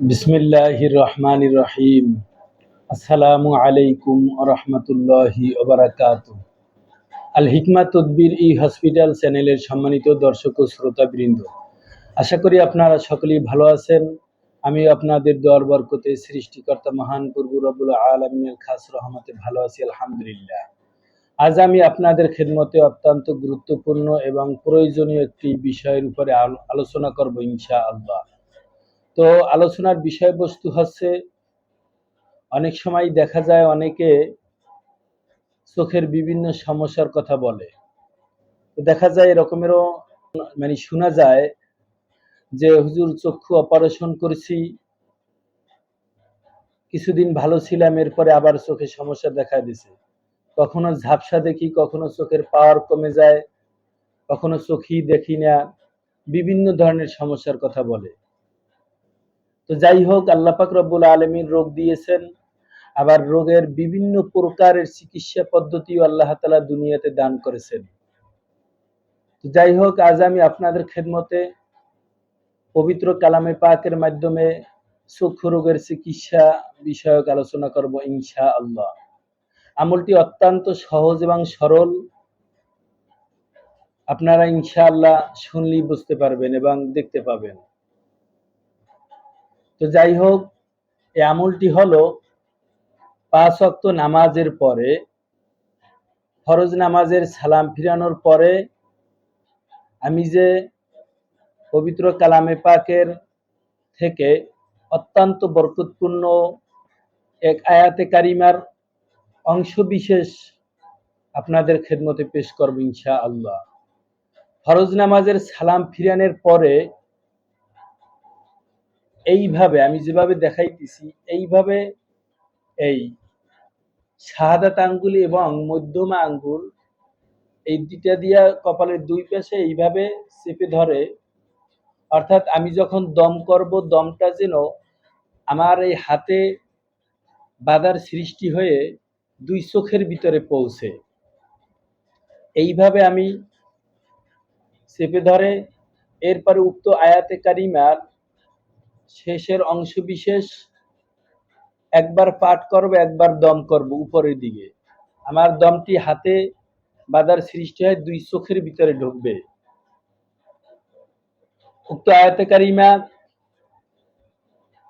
বিসমিল্লাহির রহমানির রহিম আসসালামু আলাইকুম রহমতুল্লাহি ওবরাকাত আল হিকমা তদবির ই হসপিটাল চ্যানেলের সম্মানিত দর্শক ও শ্রোতাবৃন্দ, আশা করি আপনারা সকলেই ভালো আছেন। আমি আপনাদের দর বরকতে সৃষ্টিকর্তা মহান পূর্ব রবুল আলমিনের খাস রহমতে ভালো আছি, আলহামদুলিল্লাহ। আজ আমি আপনাদের খেদমতে অত্যন্ত গুরুত্বপূর্ণ এবং প্রয়োজনীয় একটি বিষয়ের উপরে আলো- আলোচনা করব ইনশা আল্লাহ তো আলোচনার বিষয়বস্তু হচ্ছে, অনেক সময় দেখা যায় অনেকে চোখের বিভিন্ন সমস্যার কথা বলে। দেখা যায় এরকমেরও মানে শোনা যায় যে, হুজুর, চক্ষু অপারেশন করেছি, কিছুদিন ভালো ছিলাম, এরপরে আবার চোখে সমস্যা দেখা দিছে। কখনো ঝাপসা দেখি, কখনো চোখের পাওয়ার কমে যায়, কখনো চোখই দেখি না। বিভিন্ন ধরনের সমস্যার কথা বলে। তো যাই হোক আল্লাহ পাক রব্বুল আলমীর রোগ দিয়েছেন। আবার রোগের বিভিন্ন প্রকারের চিকিৎসা পদ্ধতিও আল্লাহ তালা দুনিয়াতে দান করেছেন। যাই হোক আজ আমি আপনাদের খেদমতে পবিত্র কালামে পাকের মাধ্যমে চক্ষু রোগের চিকিৎসা বিষয়ক আলোচনা করব ইনশা আল্লাহ আমলটি অত্যন্ত সহজ এবং সরল। আপনারা ইনশাআল্লাহ শুনলেই বুঝতে পারবেন এবং দেখতে পাবেন। তো যাই হোক এই আমলটি হলো পাঁচ অক্ত নামাজের পরে, ফরজ নামাজের সালাম ফিরানোর পরে আমি যে পবিত্র কালামে পাকের থেকে অত্যন্ত বরকতপূর্ণ এক আয়াতে কারিমার অংশ বিশেষ আপনাদের খেদমতে পেশ করব ইনশা আল্লাহ ফরজ নামাজের সালাম ফিরানের পরে এইভাবে আমি যেভাবে দেখাইতেছি, এইভাবে এই শাহাদাত আঙ্গুলি এবং মধ্যমা আঙ্গুল, এই দুইটা দিয়া কপালের দুই পাশে এইভাবে চেপে ধরে, অর্থাৎ আমি যখন দম করব, দমটা যেন আমার এই হাতে বাধার সৃষ্টি হয়ে দুই চোখের ভিতরে পৌঁছে। এইভাবে আমি চেপে ধরে, এরপরে উক্ত আয়াতে কারিমার শেষের অংশ বিশেষ একবার পাঠ করব, একবার দম করব উপরের দিকে। আমার দমটি হাতে বাধার সৃষ্টি হয়, দুই চোখের ভিতরে ঢুকবে। উক্ত আয়াতে কারিমা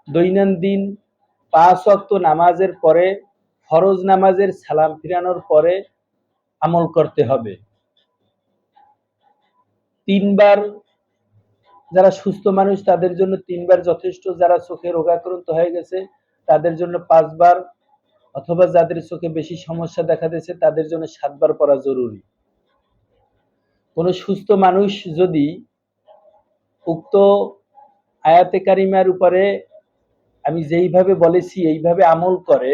দৈনন্দিন পাঁচ অক্ত নামাজের পরে, ফরজ নামাজের সালাম ফিরানোর পরে আমল করতে হবে। তিনবার যারা সুস্থ মানুষ, তাদের জন্য তিনবার যথেষ্ট। যারা চোখে রোগাক্রান্ত হয়ে গেছে, তাদের জন্য পাঁচবার। অথবা যাদের চোখে বেশি সমস্যা দেখা দিয়েছে, তাদের জন্য সাতবার পড়া জরুরি। কোন সুস্থ মানুষ যদি উক্ত আয়াতে কারিমার উপরে আমি যেইভাবে বলেছি, এইভাবে আমল করে,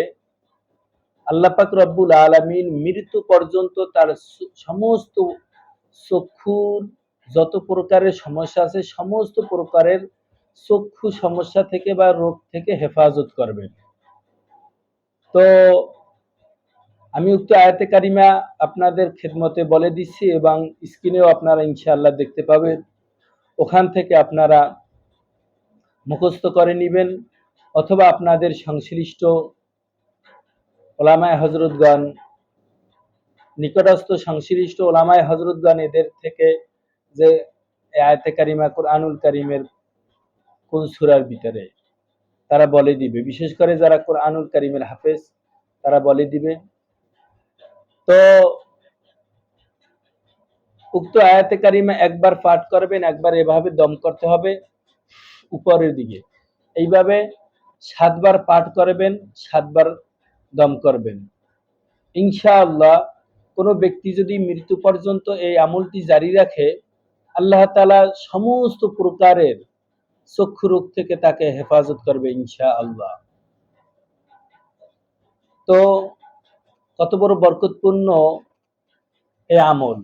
আল্লাহ পাক রব্বুল আলমিন মৃত্যু পর্যন্ত তার সমস্ত চক্ষুর যত প্রকারের সমস্যা আছে, সমস্ত প্রকারের চক্ষু সমস্যা থেকে বা রোগ থেকে হেফাজত করবেন তো আমি উক্ত আয়াতে কারিমা আপনাদের খেদমতে বলে দিচ্ছি এবং স্ক্রিনেও আপনারা ইনশাআল্লাহ দেখতে পাবেন ওখান থেকে আপনারা মুখস্থ করে নেবেন অথবা আপনাদের সংশ্লিষ্ট ওলামায় হজরতগণ নিকটস্থ সংশ্লিষ্ট ওলামায় হজরতগণ এদের থেকে যে আয়াতে কারিমা, কোরআনুল কারিমের কোন সুরার ভিতরে? তারা বলে দিবে। বিশেষ করে যারা কোরআনুল কারিমের হাফেজ, তারা বলে দিবে। তো উক্ত আয়াতে কারিমা একবার পাঠ করবেন, একবার এভাবে দম করতে হবে উপরের দিকে। এইভাবে সাতবার পাঠ করবেন, সাতবার দম করবেন। ইনশাআল্লাহ কোনো ব্যক্তি যদি মৃত্যু পর্যন্ত এই আমলটি জারি রাখে আল্লাহ তালা সমস্ত প্রকারের চক্ষু রোগ থেকে তাকে হেফাজত করবে ইনশা আল্লাহ তো কত বড় বরকতপূর্ণ এ আমল।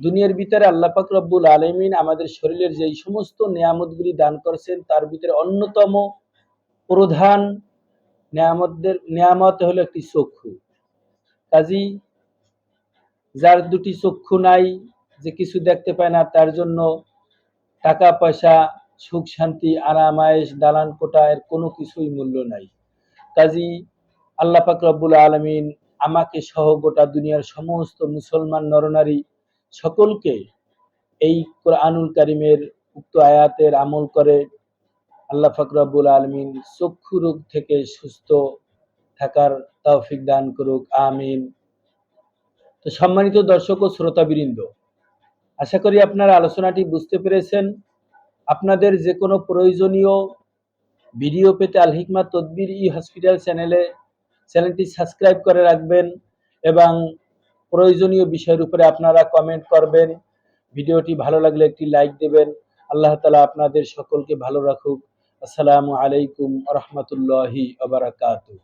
দুনিয়ার ভিতরে আল্লাহ পাক রব্বুল আলমিন আমাদের শরীরের যেই সমস্ত নিয়ামতগুলি দান করেছেন, তার ভিতরে অন্যতম প্রধান নিয়ামতদের, নিয়ামত হলো একটি চক্ষু। কাজী, যার দুটি চক্ষু নাই যে কিছু দেখতে পায় না, তার জন্য টাকা, পয়সা, সুখ, শান্তি, আরাম, আয়েশ, দালান, কোটা এর কোনো কিছুই মূল্য নাই। কাজী আল্লাহ পাক রব্বুল আলমিন আমাকে সহ গোটা দুনিয়ার সমস্ত মুসলমান নরনারী সকলকে এই কোরআনুল কারিমের উক্ত আয়াতের আমল করে আল্লাহ ফাকরাবুল আলমিন চক্ষু রোগ থেকে সুস্থ থাকার তৌফিক দান করুক, আমিন। তো সম্মানিত দর্শক ও শ্রোতাবৃন্দ আশা করি আপনারা আলোচনাটি বুঝতে পেরেছেন। আপনাদের যে কোনো প্রয়োজনীয় ভিডিও পেতে আল হিকমা তদবির ই হসপিটাল চ্যানেলে চ্যানেলটি সাবস্ক্রাইব করে রাখবেন এবং প্রয়োজনীয় বিষয়ের উপরে আপনারা কমেন্ট করবেন। ভিডিওটি ভালো লাগলে একটি লাইক দেবেন। আল্লাহ তালা আপনাদের সকলকে ভালো রাখুক। আসসালামু আলাইকুম রহমতুল্লাহি আবরাকাতু